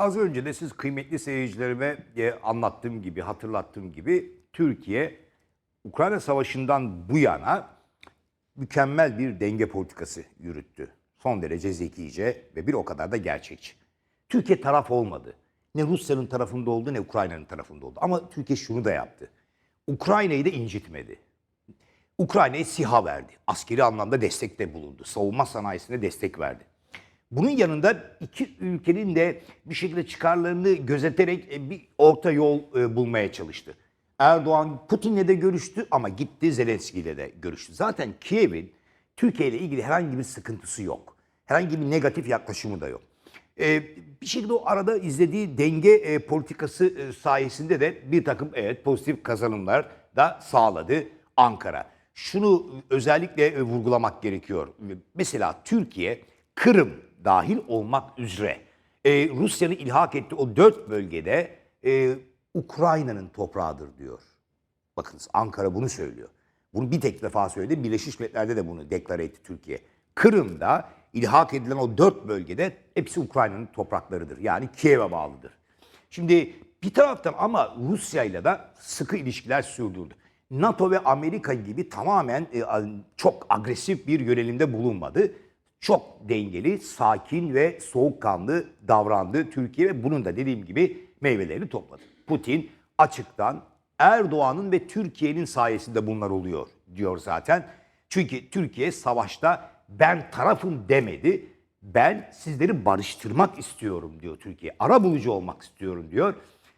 Az önce de siz kıymetli seyircilerime e, anlattığım gibi, hatırlattığım gibi Türkiye Ukrayna Savaşı'ndan bu yana mükemmel bir denge politikası yürüttü. Son derece zekice ve bir o kadar da gerçekçi. Türkiye taraf olmadı. Ne Rusya'nın tarafında oldu ne Ukrayna'nın tarafında oldu. Ama Türkiye şunu da yaptı. Ukrayna'yı da incitmedi. Ukrayna'ya SİHA verdi. Askeri anlamda destek de bulundu. Savunma sanayisine destek verdi. Bunun yanında iki ülkenin de bir şekilde çıkarlarını gözeterek e, bir orta yol e, bulmaya çalıştı. Erdoğan Putin'le de görüştü ama gitti Zelenski ile de görüştü. Zaten Kiev'in Türkiye ile ilgili herhangi bir sıkıntısı yok. Herhangi bir negatif yaklaşımı da yok. E, bir şekilde o arada izlediği denge politikası sayesinde de bir takım evet pozitif kazanımlar da sağladı Ankara. Şunu özellikle vurgulamak gerekiyor. Mesela Türkiye Kırım dahil olmak üzere e, Rusya'nın ilhak ettiği o dört bölgede e, Ukrayna'nın toprağıdır diyor. Bakınız Ankara bunu söylüyor. Bunu bir tek defa söyledi. Birleşmiş Milletler'de de bunu deklare etti Türkiye. Kırım'da ilhak edilen o dört bölgede hepsi Ukrayna'nın topraklarıdır. Yani Kiev'e bağlıdır. Şimdi bir taraftan ama Rusya ile de sıkı ilişkiler sürdürdü. NATO ve Amerika gibi tamamen e, çok agresif bir yönelimde bulunmadı. Çok dengeli, sakin ve soğukkanlı davrandı Türkiye ve bunun da dediğim gibi meyvelerini topladı. Putin açıktan Erdoğan'ın ve Türkiye'nin sayesinde bunlar oluyor diyor zaten. Çünkü Türkiye savaşta ben tarafım demedi. Ben sizleri barıştırmak istiyorum diyor Türkiye. Ara bulucu olmak istiyorum diyor.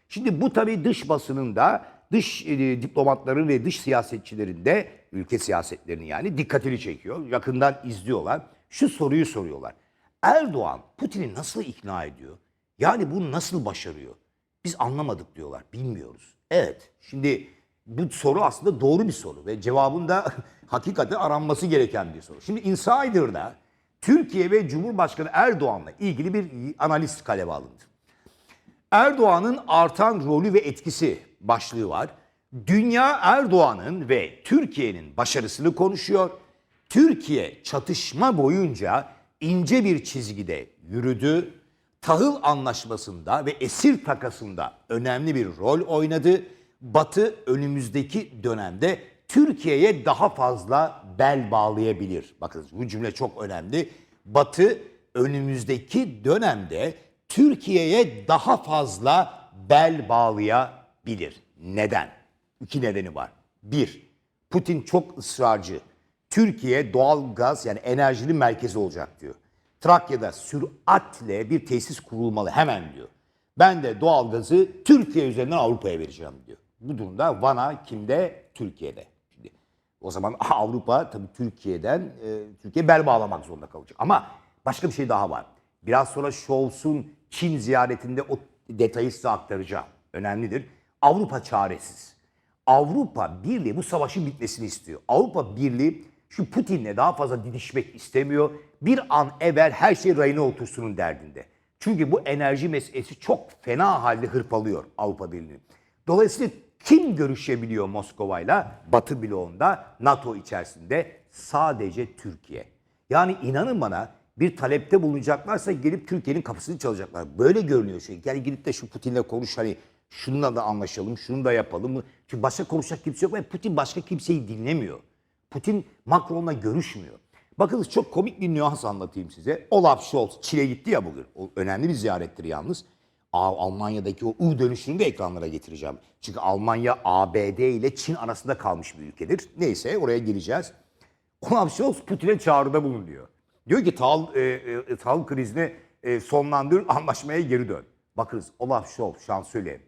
Şimdi bu tabii dış basının da dış e, diplomatların ve dış siyasetçilerin de ülke siyasetlerinin yani dikkatini çekiyor. Yakından izliyorlar. Şu soruyu soruyorlar. Erdoğan Putin'i nasıl ikna ediyor? Yani bunu nasıl başarıyor? Biz anlamadık diyorlar. Bilmiyoruz. Evet. Şimdi bu soru aslında doğru bir soru ve cevabın da hakikaten aranması gereken bir soru. Şimdi Insider'da Türkiye ve Cumhurbaşkanı Erdoğan'la ilgili bir analiz kaleme alındı. Erdoğan'ın artan rolü ve etkisi başlığı var. Dünya Erdoğan'ın ve Türkiye'nin başarısını konuşuyor. Türkiye çatışma boyunca ince bir çizgide yürüdü. Tahıl anlaşmasında ve esir takasında önemli bir rol oynadı. Batı önümüzdeki dönemde Türkiye'ye daha fazla bel bağlayabilir. Bakın bu cümle çok önemli. Batı önümüzdeki dönemde Türkiye'ye daha fazla bel bağlayabilir. Neden? İki nedeni var. Bir, Putin çok ısrarcı. Türkiye doğal gaz yani enerjinin merkezi olacak diyor. Trakya'da süratle bir tesis kurulmalı hemen diyor. Ben de doğal gazı Türkiye üzerinden Avrupa'ya vereceğim diyor. Bu durumda Van'a kimde? Türkiye'de. Şimdi, o zaman Avrupa tabii Türkiye'den e, Türkiye bel bağlamak zorunda kalacak. Ama başka bir şey daha var. Biraz sonra Scholz'un Çin ziyaretinde o detayı size aktaracağım. Önemlidir. Avrupa çaresiz. Avrupa Birliği bu savaşın bitmesini istiyor. Avrupa Birliği şu Putin'le daha fazla didişmek istemiyor. Bir an evvel her şey rayına otursunun derdinde. Çünkü bu enerji meselesi çok fena halde hırpalıyor Avrupa Birliği. Dolayısıyla kim görüşebiliyor Moskova'yla? Batı bloğunda, NATO içerisinde sadece Türkiye. Yani inanın bana bir talepte bulunacaklarsa gelip Türkiye'nin kapısını çalacaklar. Böyle görünüyor şey. Yani gidip de şu Putin'le konuş hani şununla da anlaşalım, şunu da yapalım? Çünkü başka konuşacak kimse yok ve Putin başka kimseyi dinlemiyor. Putin Macron'la görüşmüyor. Bakınız çok komik bir nüans anlatayım size. Olaf Scholz Çin'e gitti ya bugün. O önemli bir ziyarettir yalnız. Al- Almanya'daki o U dönüşünü de ekranlara getireceğim. Çünkü Almanya ABD ile Çin arasında kalmış bir ülkedir. Neyse oraya gireceğiz. Olaf Scholz Putin'e çağrıda bulunuyor. Diyor ki tahıl, e, e, tahıl krizini e, sonlandır, anlaşmaya geri dön. Bakınız Olaf Scholz şansölye.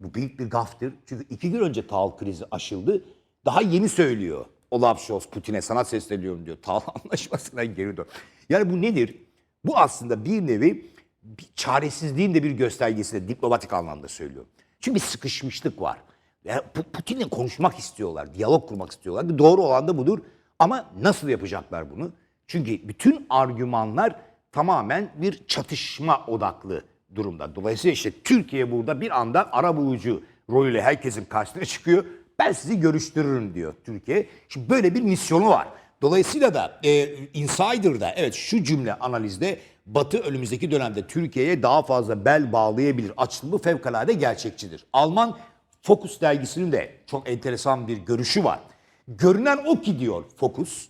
Bu büyük bir gaftır. Çünkü iki gün önce tahıl krizi aşıldı. Daha yeni söylüyor. Olaf Scholz Putin'e sana sesleniyorum diyor. Tahıl anlaşmasına geri dön. Yani bu nedir? Bu aslında bir nevi bir çaresizliğin de bir göstergesi de diplomatik anlamda söylüyorum. Çünkü bir sıkışmışlık var. Yani Pu- Putin'le konuşmak istiyorlar, diyalog kurmak istiyorlar. Doğru olan da budur. Ama nasıl yapacaklar bunu? Çünkü bütün argümanlar tamamen bir çatışma odaklı durumda. Dolayısıyla işte Türkiye burada bir anda ara bulucu rolüyle herkesin karşısına çıkıyor. Ben sizi görüştürürüm diyor Türkiye. Şimdi böyle bir misyonu var. Dolayısıyla da e, Insider'da evet şu cümle analizde Batı önümüzdeki dönemde Türkiye'ye daha fazla bel bağlayabilir. Açılımı fevkalade gerçekçidir. Alman Focus dergisinin de çok enteresan bir görüşü var. Görünen o ki diyor Focus,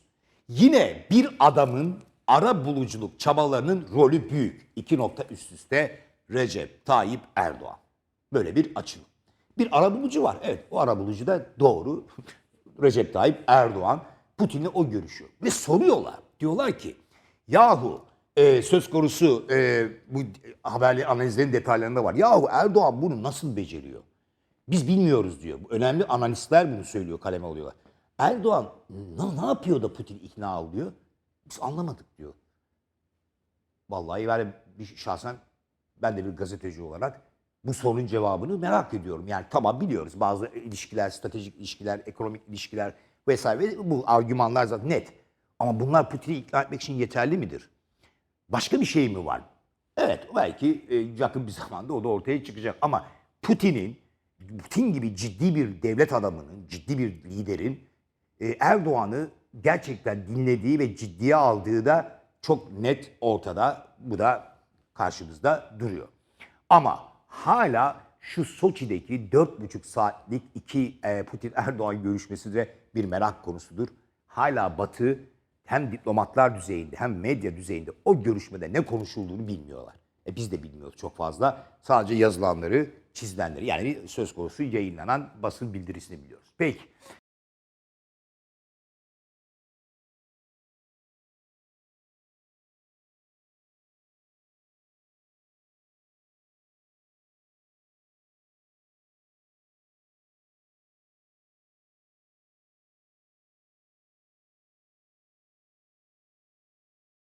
yine bir adamın ara buluculuk çabalarının rolü büyük. İki nokta üst üste Recep Tayyip Erdoğan. Böyle bir açılım. Bir arabulucu var. Evet o arabulucu da doğru. Recep Tayyip Erdoğan Putin'le o görüşüyor. Ve soruyorlar. Diyorlar ki yahu e, söz konusu e, bu haberli analizlerin detaylarında var. Yahu Erdoğan bunu nasıl beceriyor? Biz bilmiyoruz diyor. Önemli analistler bunu söylüyor, kaleme alıyorlar. Erdoğan ne, ne yapıyor da Putin ikna oluyor? Biz anlamadık diyor. Vallahi yani bir, şahsen ben de bir gazeteci olarak bu sorunun cevabını merak ediyorum. Yani tamam biliyoruz bazı ilişkiler, stratejik ilişkiler, ekonomik ilişkiler vesaire bu argümanlar zaten net. Ama bunlar Putin'i ikna etmek için yeterli midir? Başka bir şey mi var? Evet belki e, yakın bir zamanda o da ortaya çıkacak. Ama Putin'in, Putin gibi ciddi bir devlet adamının, ciddi bir liderin e, Erdoğan'ı gerçekten dinlediği ve ciddiye aldığı da çok net ortada. Bu da karşımızda duruyor. Ama hala şu Soçi'deki 4,5 saatlik iki e, Putin-Erdoğan görüşmesi de bir merak konusudur. Hala Batı hem diplomatlar düzeyinde hem medya düzeyinde o görüşmede ne konuşulduğunu bilmiyorlar. E biz de bilmiyoruz çok fazla. Sadece yazılanları, çizilenleri yani söz konusu yayınlanan basın bildirisini biliyoruz. Peki.